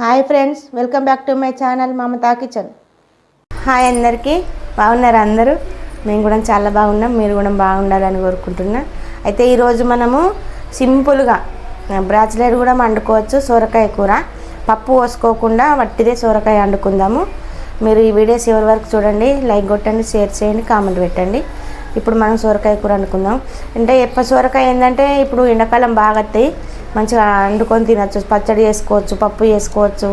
Hi friends welcome back to my channel Mamata kitchen. Hi అందరికీ బాగున్నారు అందరూ? మేము కూడా చాలా బాగున్నాం మీరు కూడా బాగుండాలని కోరుకుంటున్నా. అయితే ఈరోజు మనము సింపుల్గా బ్రాచిలర్ కూడా వండుకోవచ్చు సొరకాయ కూర. పప్పు పోసుకోకుండా వట్టిదే సొరకాయ వండుకుందాము. మీరు ఈ వీడియోస్ ఎవరి వరకు చూడండి లైక్ కొట్టండి షేర్ చేయండి కామెంట్ పెట్టండి. ఇప్పుడు మనం సొరకాయ కూర వండుకుందాం అంటే ఎప్ప సొరకాయ ఏంటంటే ఇప్పుడు ఎండాకాలం బాగా వస్తాయి మంచిగా వండుకొని తినచ్చు. పచ్చడి చేసుకోవచ్చు పప్పు చేసుకోవచ్చు.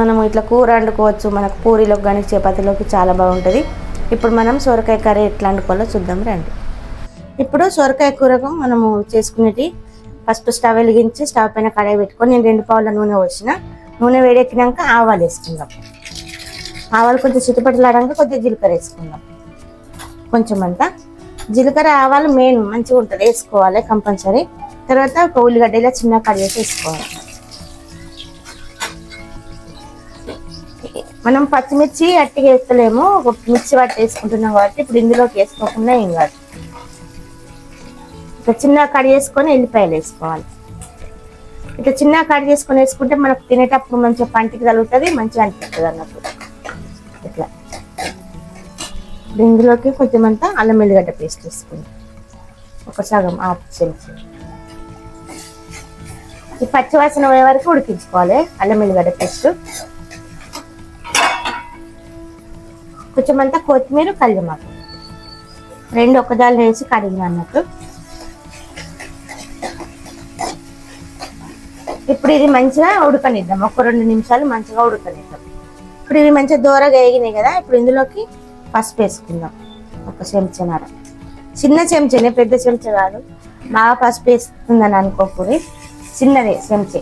మనం ఇట్లా కూర వండుకోవచ్చు. మనకు పూరీలోకి కానీ చపాతీలోకి చాలా బాగుంటుంది. ఇప్పుడు మనం సొరకాయ కర్రీ ఎట్లా వండుకోవాలో చూద్దాం రండి. ఇప్పుడు సొరకాయ కూరకు మనము చేసుకునేటి ఫస్ట్ స్టవ్ వెలిగించి స్టవ్ పైన కడాయి పెట్టుకొని నేను రెండు పావుల నూనె పోసిన. నూనె వేడెక్కినాక ఆవాలు వేసుకుందాం. ఆవాలు కొంచెం చిట్టుపట్లాడాక కొద్దిగా జీలకర్ర వేసుకుందాం. కొంచెం అంతా. జీలకర్ర ఆవాలు మెయిన్ మంచిగా ఉంటుంది వేసుకోవాలి కంపల్సరీ తర్వాత ఒక ఉల్లిగడ్డ ఇలా చిన్న కట్ చేసి వేసుకోవాలి. మనం పచ్చిమిర్చి అట్టిగా వేస్తలేము ఒక మిర్చి పట్టి వేసుకుంటున్నాం కాబట్టి ఇప్పుడు ఇందులోకి వేసుకోకుండా ఏం కాదు. ఇట్లా చిన్న కట్ చేసుకొని ఎల్లిపాయలు వేసుకోవాలి. ఇట్లా చిన్న కట్ చేసుకొని వేసుకుంటే మనకు తినేటప్పుడు మంచిగా పంటికి తగులుతుంది మంచిగా అనిపిస్తుంది అన్నప్పుడు ఇందులోకి కొంచెం అంతా అల్లం వెల్లిగడ్డ పేస్ట్ వేసుకుంది. ఒక సగం హాఫ్ చెంచా ఈ పచ్చివాసన పోయే వరకు ఉడికించుకోవాలి అల్లం వెల్లిగడ్డ పేస్ట్. కొంచెం అంతా కొత్తిమీర కల్లిమాకు రెండు ఒకదాలు వేసి కడిగిన అన్నట్టు. ఇప్పుడు ఇది మంచిగా ఉడకనిద్దాం. ఒక రెండు నిమిషాలు మంచిగా ఉడకనిద్దాం. ఇప్పుడు ఇవి మంచిగా దూరగా వేగినాయి కదా ఇప్పుడు ఇందులోకి పసుపు వేసుకుందాం. ఒక చెంచనర చిన్న చెంచనే పెద్ద చెంచా కాదు. బాగా పసుపు వేస్తుందని అనుకోకూడదు. చిన్నదే చెంచే.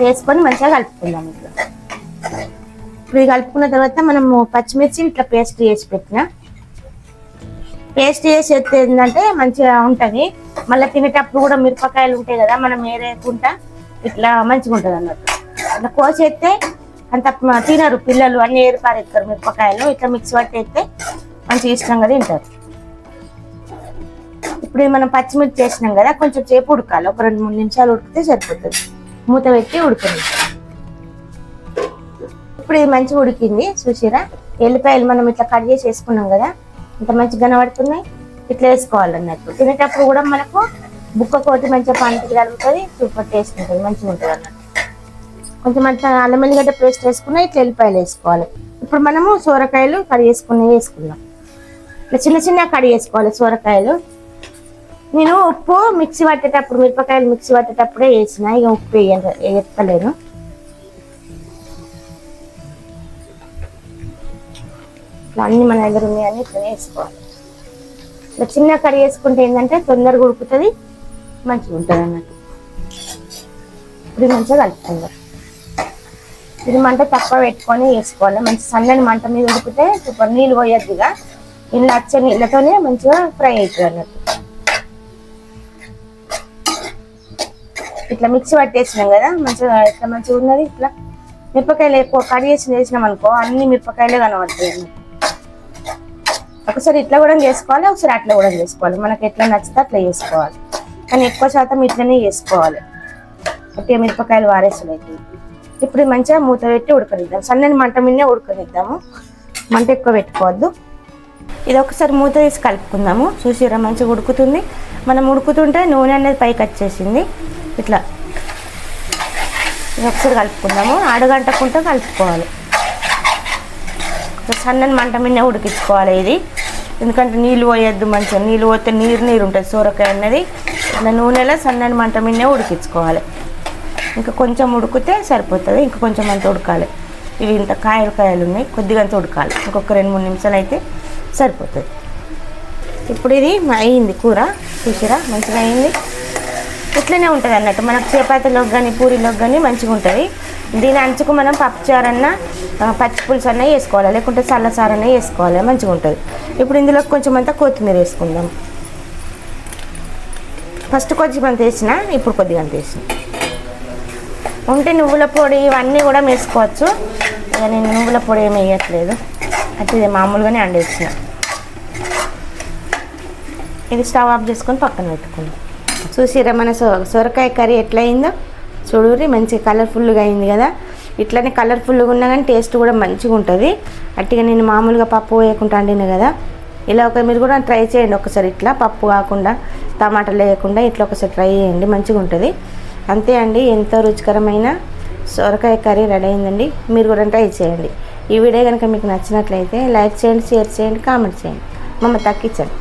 వేసుకొని మంచిగా కలుపుకుందాం ఇట్లా. ఇప్పుడు కలుపుకున్న తర్వాత మనము పచ్చిమిర్చి ఇట్లా పేస్ట్ చేసి పెట్టిన. పేస్ట్ చేసి ఏంటంటే మంచిగా ఉంటుంది. మళ్ళీ తినేటప్పుడు కూడా మిరపకాయలు ఉంటాయి కదా మనం ఏరేకుంటా ఇట్లా మంచిగా ఉంటుంది అన్నట్టు అట్లా కోసి అంత తినరు పిల్లలు అన్ని ఏరు మిరపకాయలు ఇట్లా మిక్స్ పట్టేస్తే మంచిగా ఇష్టంగా తింటారు. ఇప్పుడు మనం పచ్చిమిర్చి చేసినాం కదా కొంచెం సేపు ఉడకాలి. ఒక రెండు మూడు నిమిషాలు ఉడికితే సరిపోతుంది. మూత పెట్టి ఉడకండి ఇప్పుడు ఇది మంచిగా ఉడికింది చూసిరా? ఎల్లిపాయలు మనం ఇట్లా కట్ చేసి వేసుకున్నాం కదా ఇంత మంచిగా కనబడుతున్నాయి ఇట్లా వేసుకోవాలన్నట్టు. తినేటప్పుడు కూడా మనకు బుక్క కోటి మంచిగా పంటకి కలుగుతుంది సూపర్ టేస్ట్ ఉంటుంది మంచిగా ఉంటుంది అన్నట్టు కొంచెం అంత అల్లం ఎల్లిగడ్డ పేస్ట్ వేసుకున్నా ఇట్లా ఎల్లిపాయలు వేసుకోవాలి. ఇప్పుడు మనము సోరకాయలు కడి వేసుకుని వేసుకుందాం. ఇట్లా చిన్న చిన్న కడి వేసుకోవాలి సోరకాయలు. నేను ఉప్పు మిక్సీ పట్టేటప్పుడు మిరపకాయలు మిక్సీ పట్టేటప్పుడే వేసిన ఇక ఉప్పు వేయ- వేయలేను ఇట్లా అన్ని మన దగ్గర ఉన్నాయని ఇట్లా వేసుకోవాలి. ఇట్లా చిన్న కర్రీ వేసుకుంటే ఏంటంటే తొందరగా ఉడుకుతుంది మంచిగా ఉంటుంది అన్నట్టు ఇప్పుడు మంచిగా కలుపుకుందాం. ఇది మంట తక్కువ పెట్టుకొని వేసుకోవాలి. మంచి సన్నని మంట మీద ఉడికితే సూపర్. నీళ్ళు పోయద్దిగా ఇలా వచ్చే నీళ్ళతోనే మంచిగా ఫ్రై అవుతుంది అన్నట్టు. ఇట్లా మిక్సీ పట్టేసినాం కదా మంచిగా ఇట్లా మంచిగా ఉన్నది ఇట్లా. మిరపకాయలు ఎక్కువ కట్ చేసి వేసినాం అనుకో అన్ని మిరపకాయలే కనబడతాయి ఒకసారి ఇట్లా కూడా చేసుకోవాలి ఒకసారి అట్లా కూడా చేసుకోవాలి. మనకి ఎట్లా నచ్చితే అట్లా చేసుకోవాలి. కానీ ఎక్కువ శాతం ఇట్లనే చేసుకోవాలి. అంటే మిరపకాయలు వారేసులు ఇప్పుడు మంచిగా మూత పెట్టి ఉడకనిద్దాం. సన్నని మంట మీదనే ఉడకనిద్దాము. మంట ఎక్కువ పెట్టుకోవద్దు. ఇది ఒకసారి మూత తీసి కలుపుకుందాము. చూసిరా మంచిగా ఉడుకుతుంది. మనం ఉడుకుతుంటే నూనె అనేది పైకి వచ్చేసింది. ఇట్లా. ఇది ఒకసారి కలుపుకుందాము. అడగంటకుంటే కలుపుకోవాలి. సన్నని మంట మీద ఉడికించుకోవాలి ఇది. ఎందుకంటే నీళ్ళు పోయొద్దు మంచిగా. నీళ్ళు పోతే నీరు నీరు ఉంటుంది సూరకాయ అన్నది నూనెలో సన్నని మంట మీదనే ఉడికించుకోవాలి. ఇంకా కొంచెం ఉడికితే సరిపోతుంది. ఇంకా కొంచెం అంత ఉడకాలి. ఇవి ఇంత కాయలు కాయలు ఉన్నాయి. కొద్దిగా అంత ఉడకాలి. ఇంకొక రెండు మూడు నిమిషాలు అయితే సరిపోతుంది. ఇప్పుడు ఇది అయింది కూర. చూసిరా? మంచిగా అయింది. ఇట్లనే ఉంటుంది అన్నట్టు. మనకు చపాతీలోకి కానీ పూరీలోకి కానీ మంచిగా ఉంటుంది. దీని అంచుకు మనం పప్పుచారన్నా పచ్చి పులుసు అన్న వేసుకోవాలి. లేకుంటే చల్లసారు అన్న వేసుకోవాలి. మంచిగా ఉంటుంది. ఇప్పుడు ఇందులో కొంచెం అంతా కొత్తిమీర వేసుకుందాం. ఫస్ట్ కొంచెం అంత వేసిన ఇప్పుడు కొద్దిగా అంత వేసిన. ఉంటే నువ్వుల పొడి ఇవన్నీ కూడా వేసుకోవచ్చు. ఇక నేను నువ్వుల పొడి ఏమి వేయట్లేదు. అయితే ఇది మామూలుగానే అండేసిన. ఇది స్టవ్ ఆఫ్ చేసుకొని పక్కన పెట్టుకుందాం. చూసిరా మన సొ సొరకాయ కర్రీ ఎట్లయిందో? చూడురి మంచి కలర్ఫుల్గా అయింది కదా? ఇట్లనే కలర్ఫుల్గా ఉన్నా కానీ టేస్ట్ కూడా మంచిగా ఉంటుంది. అట్టిగా నేను మామూలుగా పప్పు వేయకుండా వండిన కదా? ఇలా ఒక మీరు కూడా ట్రై చేయండి ఒకసారి ఇట్లా. పప్పు కాకుండా టమాటాలు వేయకుండా ఇట్లా ఒకసారి ట్రై చేయండి. మంచిగా ఉంటుంది. అంతే అండి ఎంతో రుచికరమైన సొరకాయ కర్రీ రెడీ అయిందండి. మీరు కూడా ట్రై చేయండి. ఈ వీడియో కనుక మీకు నచ్చినట్లయితే లైక్ చేయండి షేర్ చేయండి కామెంట్ చేయండి. మమ్మ తగ్గించండి.